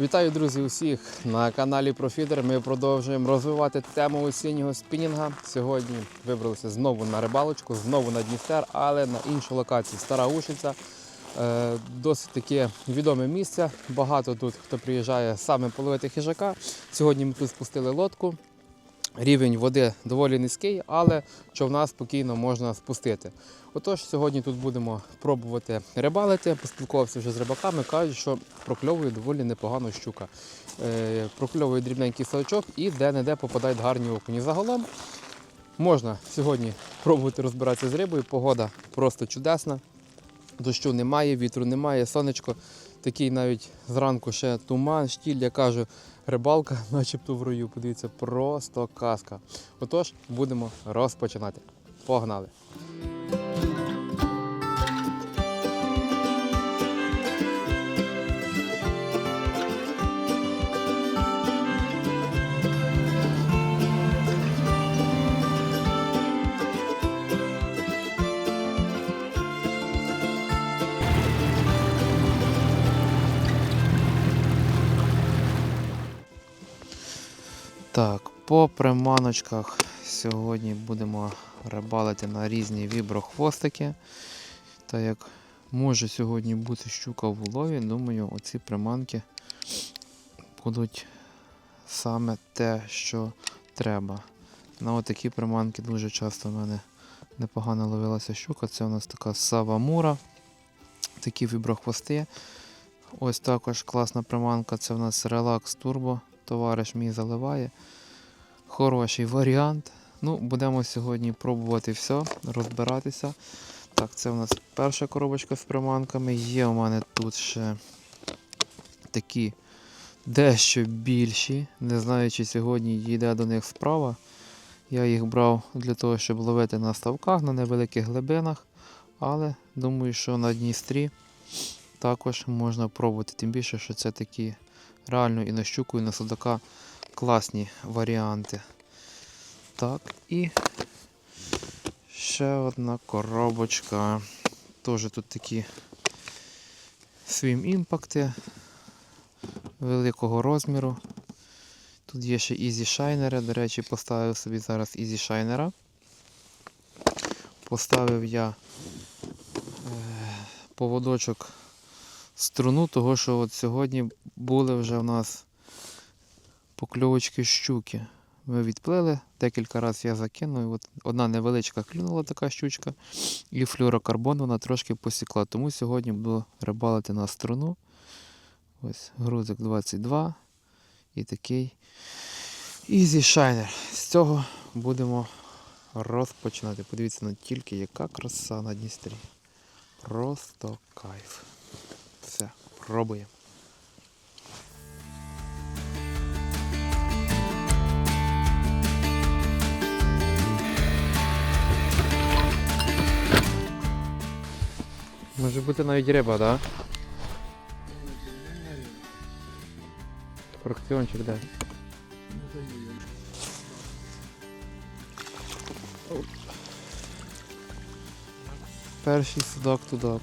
Вітаю, друзі, усіх на каналі Профідер. Ми продовжуємо розвивати тему осіннього спінінга. Сьогодні вибралися знову на рибалочку, знову на Дністер, але на іншу локацію Стара Ушиця. Е, Досить таке відоме місце. Багато тут хто приїжджає саме половити хижака. Сьогодні ми тут спустили лодку. Рівень води доволі низький, але човна спокійно можна спустити. Отож, сьогодні тут будемо пробувати рибалити. Поспілкувався вже з рибаками, кажуть, що прокльовує доволі непогано щука. Е, прокльовує дрібненький сачок і де-не-де попадають гарні окуні. Загалом можна сьогодні пробувати розбиратися з рибою. Погода просто чудесна. Дощу немає, вітру немає, сонечко. Такий навіть зранку ще туман, штіль, я кажу, рибалка, начебто в рою. Подивіться, просто казка. Отож, будемо розпочинати. Погнали! По приманочках сьогодні будемо рибалити на різні віброхвостики. Та як може сьогодні бути щука в улові, думаю, оці приманки будуть саме те, що треба. На отакі приманки дуже часто в мене непогано ловилася щука. Це у нас така савамура, такі віброхвости. Ось також класна приманка, це у нас Relax Turbo товариш мій заливає. Хороший варіант. Ну, будемо сьогодні пробувати все, розбиратися. Так, це у нас перша коробочка з приманками. Є у мене тут ще такі дещо більші. Не знаю, чи сьогодні йде до них справа. Я їх брав для того, щоб ловити на ставках, на невеликих глибинах. Але думаю, що на Дністрі також можна пробувати. Тим більше, що це такі реально і на щуку, і на судака класні варіанти. Так, і ще одна коробочка. Теж тут такі свім імпакти великого розміру. Тут є ще Easy Shiner. До речі, поставив собі зараз Easy Shiner. Поставив я е, поводочок струну, того що от сьогодні були вже в нас покльовочки щуки. Ми відплили, декілька разів я закинув. і От одна невеличка клюнула така щучка, і флюорокарбон вона трошки посікла. Тому сьогодні буду рибалити на струну. Ось грузик 22 і такий Easy Shiner. З цього будемо розпочинати. Подивіться на тільки, яка краса на Дністрі. Просто кайф. Все, пробуємо. Може бути навіть риба? Да? Фракціончик, да. Перший судак тудак.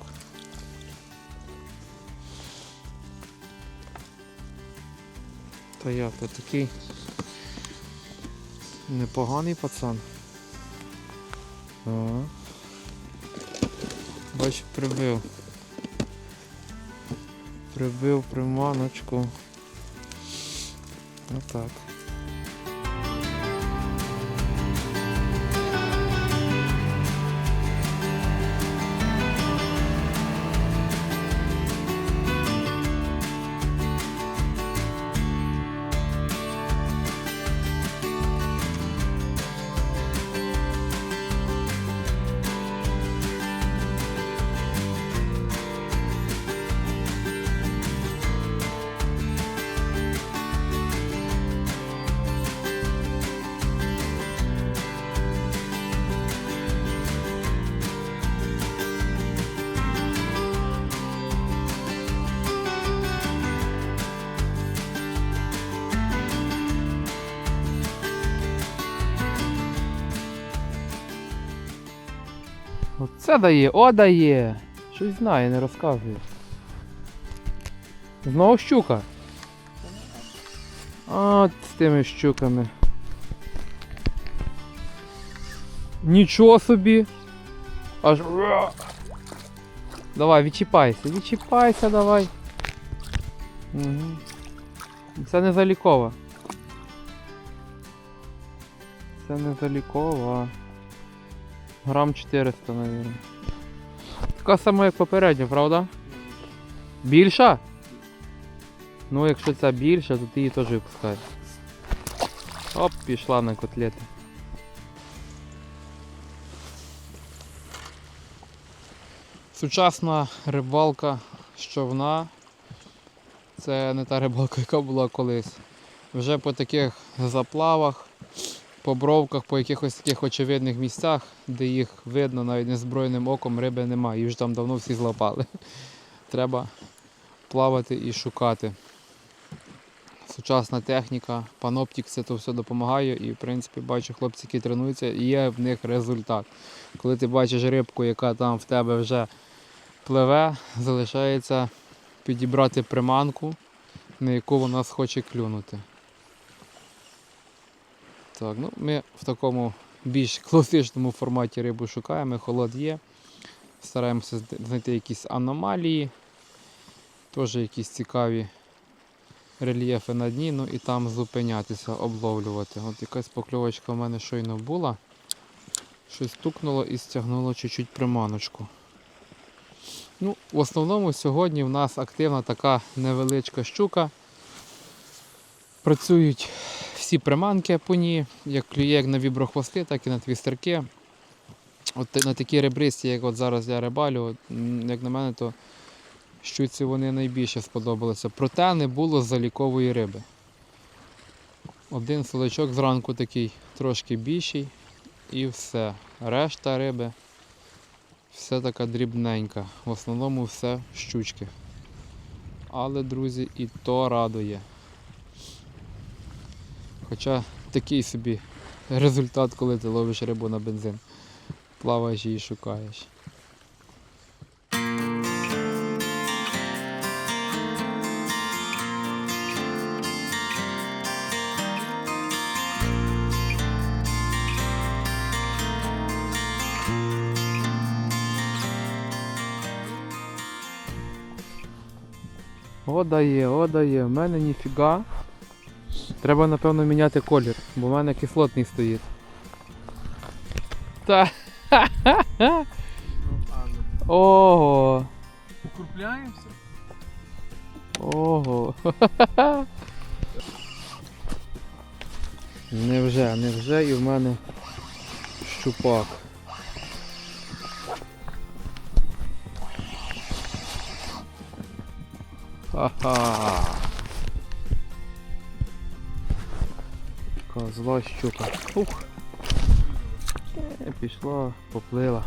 Та як то такий непоганий пацан. Ага. Бач, прибив. Прибив приманочку. Отак. Оце дає, о дає. Щось знає, не розказує. Знову щука. От з тими щуками. Нічого собі. Аж. Давай, відчіпайся, відчіпайся давай. Угу. Це не залікова. Це не залікова. Грам 400, мабуть. Така сама, як попередня, правда? Більша? Ну, якщо ця більша, то ти її теж випускай. Оп, пішла на котлети. Сучасна рибалка з човна. Це не та рибалка, яка була колись. Вже по таких заплавах, по бровках, по якихось таких очевидних місцях, де їх видно навіть незброєним оком, риби немає. Їх вже там давно всі злапали. Треба плавати і шукати. Сучасна техніка, паноптік це то все допомагає і в принципі бачу хлопці, які тренуються, і є в них результат. Коли ти бачиш рибку, яка там в тебе вже пливе, залишається підібрати приманку, на яку вона схоче клюнути. Так, ну ми в такому більш класичному форматі рибу шукаємо, холод є. Стараємося знайти якісь аномалії, теж якісь цікаві рельєфи на дні, ну і там зупинятися, обловлювати. От якась покльовочка в мене щойно була. Щось стукнуло і стягнуло чуть-чуть приманочку. Ну, В основному сьогодні в нас активна така невеличка щука. Працюють всі приманки по ній, як клює як на віброхвости, так і на твістерки. От на такі ребристі, як от зараз я рибалю, як на мене, то щуці вони найбільше сподобалися. Проте не було залікової риби. Один солочок зранку такий трошки більший і все. Решта риби все така дрібненька. В основному все щучки. Але, друзі, і то радує. Хоча такий собі результат, коли ти ловиш рибу на бензин. Плаваєш її шукаєш. О, дає, о, дає. В мене ніфіга. Треба, напевно, міняти колір, бо в мене кислотний стоїть. Та. Ого. Укрупляємося? Ого. Невже, невже і в мене щупак. Ха-ха. Така зла щука. Ух. Е, Пішла, поплила.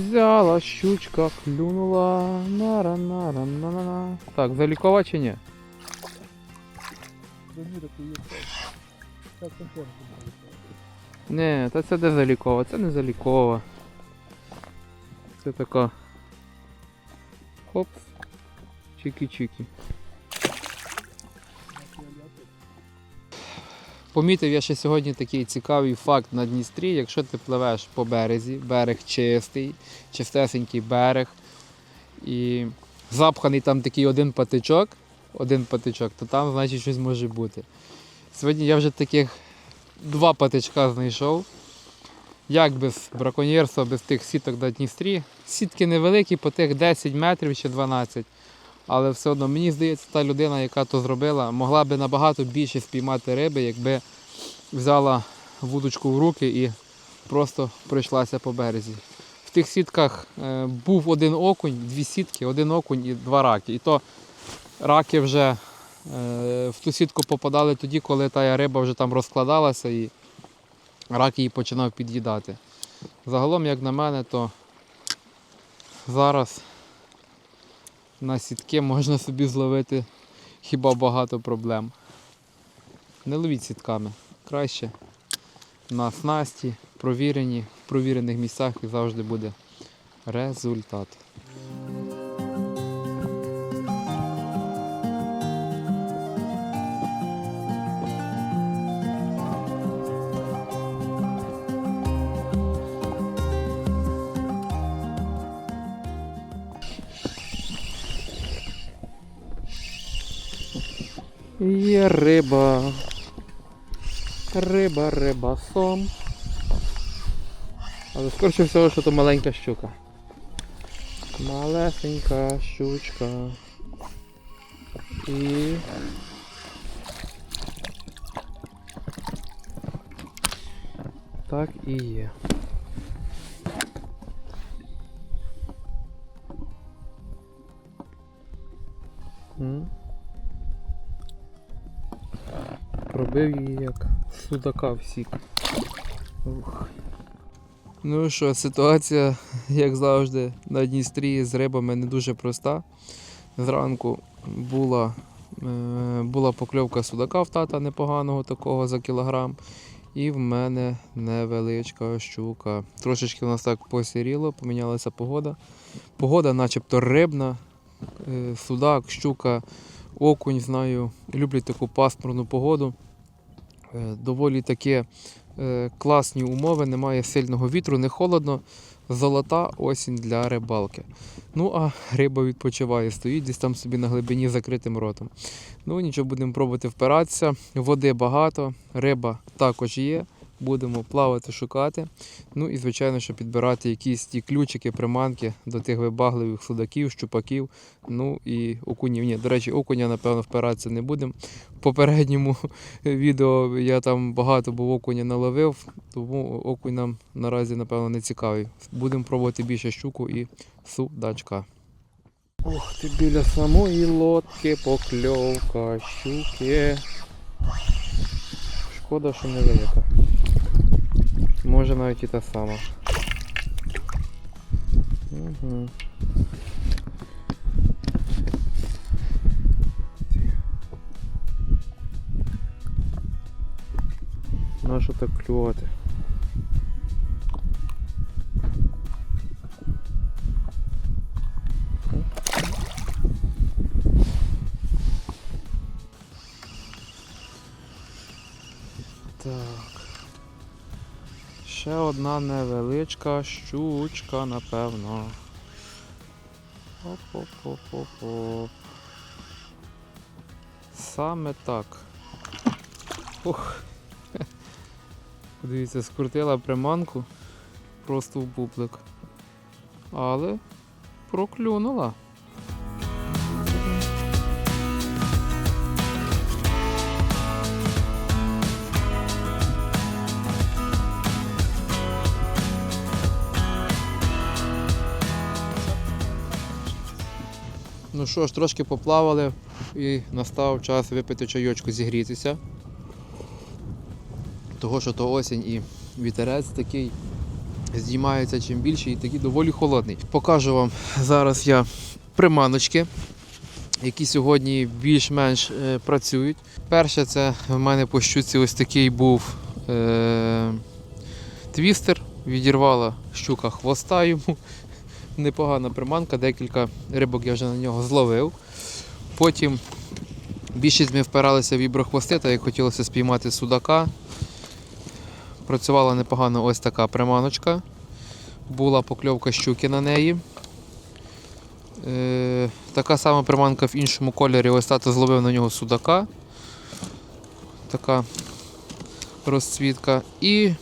Взяла щучка, клюнула. нара нара на на на Так, залікова чи ні? Не, та це де залікова, це не залікова. Це така. Хоп. Чики-чики. Помітив я ще сьогодні такий цікавий факт на Дністрі. Якщо ти пливеш по березі, берег чистий, чистесенький берег, і запханий там такий один патичок, один патичок, то там значить щось може бути. Сьогодні я вже таких два патичка знайшов. Як без браконьєрства, без тих сіток на Дністрі. Сітки невеликі, по тих 10 метрів чи 12. Але все одно мені здається, та людина, яка то зробила, могла би набагато більше спіймати риби, якби взяла вудочку в руки і просто пройшлася по березі. в тих сітках е, був один окунь, дві сітки, один окунь і два раки. І то раки вже е, в ту сітку попадали тоді, коли та риба вже там розкладалася і рак її починав під'їдати. Загалом, як на мене, то зараз на сітки можна собі зловити хіба багато проблем. Не ловіть сітками. Краще на снасті, провірені, в провірених місцях і завжди буде результат. Є риба. Риба, риба, сом. Але скорше всього, що то маленька щука. Малесенька щучка. І. Так і є. Пробив її як судака в сік. Ух. Ну що, ситуація, як завжди, на Дністрі з рибами не дуже проста. Зранку була, е, була покльовка судака в тата непоганого такого за кілограм. І в мене невеличка щука. Трошечки у нас так посіріло, помінялася погода. Погода начебто рибна. Е, Судак, щука, окунь, знаю, люблять таку пасмурну погоду. Е, Доволі такі е, класні умови, немає сильного вітру, не холодно. Золота осінь для рибалки. Ну а риба відпочиває, стоїть десь там собі на глибині закритим ротом. Ну нічого, будемо пробувати впиратися. Води багато, риба також є. Будемо плавати, шукати. Ну і, звичайно, що підбирати якісь ті ключики, приманки до тих вибагливих судаків, щупаків. Ну і окунів. Ні, до речі, окуня, напевно, впиратися не будемо. В попередньому відео я там багато був окуня наловив, тому окунь нам наразі, напевно, не цікавий. Будемо пробувати більше щуку і судачка. Ох ти біля самої лодки покльовка щуки. Шкода, що невелика. Може навіть і та сама. Угу. Нащо так клювати? Ще одна невеличка щучка, напевно. Оп-оп-оп-оп-оп. Саме так. Ух. Дивіться, скрутила приманку просто в бублик. Але проклюнула. Що ж, трошки поплавали і настав час випити чайочку, зігрітися. Того, що то осінь і вітерець такий здіймається чим більше і такий доволі холодний. Покажу вам зараз я приманочки, які сьогодні більш-менш е, працюють. Перше, це в мене по щуці ось такий був е- твістер. Відірвала щука хвоста йому. Непогана приманка, декілька рибок я вже на нього зловив. Потім більшість ми впиралися в віброхвости, так як хотілося спіймати судака. Працювала непогано ось така приманочка. Була покльовка щуки на неї. Е, така сама приманка в іншому кольорі. Ось тато зловив на нього судака. Така розцвітка. І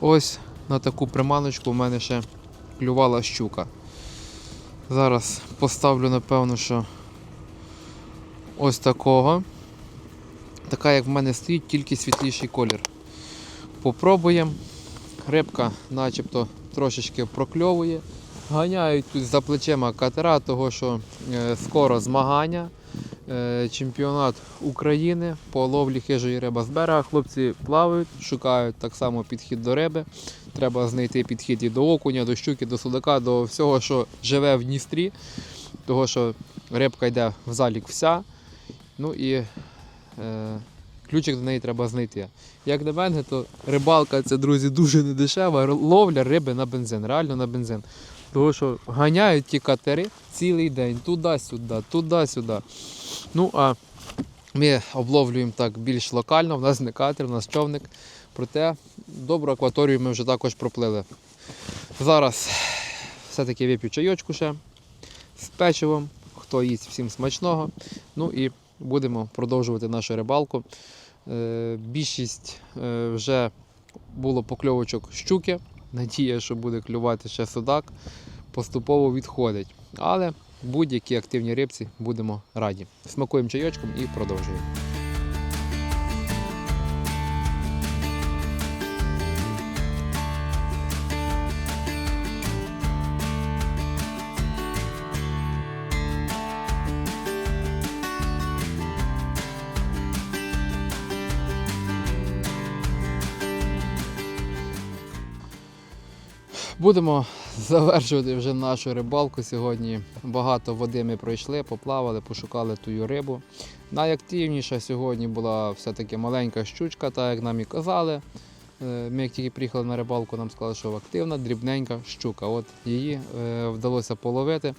ось на таку приманочку у мене ще клювала щука. Зараз поставлю, напевно, що ось такого. Така, як в мене стоїть, тільки світліший колір. Попробуємо. Рибка начебто трошечки прокльовує. Ганяють тут за плечима катера, того що е, скоро змагання. Е, чемпіонат України по ловлі хижої риби з берега. Хлопці плавають, шукають так само підхід до риби. Треба знайти підхід і до окуня, до щуки, до судака, до всього, що живе в Дністрі. Того, що рибка йде в залік вся. Ну і е, ключик до неї треба знайти. Як на мене, то рибалка це, друзі, дуже недешева. Ловля риби на бензин, реально на бензин. Тому що ганяють ті катери цілий день, туди-сюди, туди-сюди. Ну, а ми обловлюємо так більш локально, в нас не катер, в нас човник. Проте добру акваторію ми вже також проплили. Зараз все-таки вип'ю чайочку ще з печивом. Хто їсть всім смачного. Ну і будемо продовжувати нашу рибалку. Е, більшість е, вже було покльовочок щуки. Надія, що буде клювати ще судак. Поступово відходить. Але будь-які активні рибці будемо раді. Смакуємо чайочком і продовжуємо. Будемо завершувати вже нашу рибалку сьогодні. Багато води ми пройшли, поплавали, пошукали тую рибу. Найактивніша сьогодні була все-таки маленька щучка, так як нам і казали. Е, Ми як тільки приїхали на рибалку, нам сказали, що активна, дрібненька щука. От її е, вдалося половити.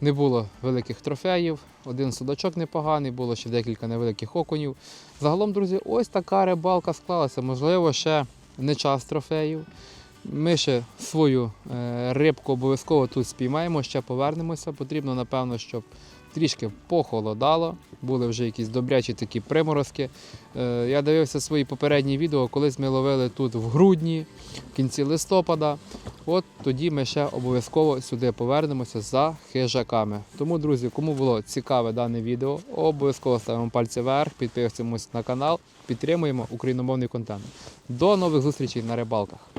Не було великих трофеїв, один судачок непоганий, було ще декілька невеликих окунів. Загалом, друзі, ось така рибалка склалася. Можливо, ще не час трофеїв. Ми ще свою е, рибку обов'язково тут спіймаємо, ще повернемося. Потрібно, напевно, щоб трішки похолодало. Були вже якісь добрячі такі приморозки. Е, я дивився свої попередні відео, колись ми ловили тут в грудні, в кінці листопада. От тоді ми ще обов'язково сюди повернемося за хижаками. Тому, друзі, кому було цікаве дане відео, обов'язково ставимо пальці вверх, підписуємось на канал, підтримуємо україномовний контент. До нових зустрічей на рибалках.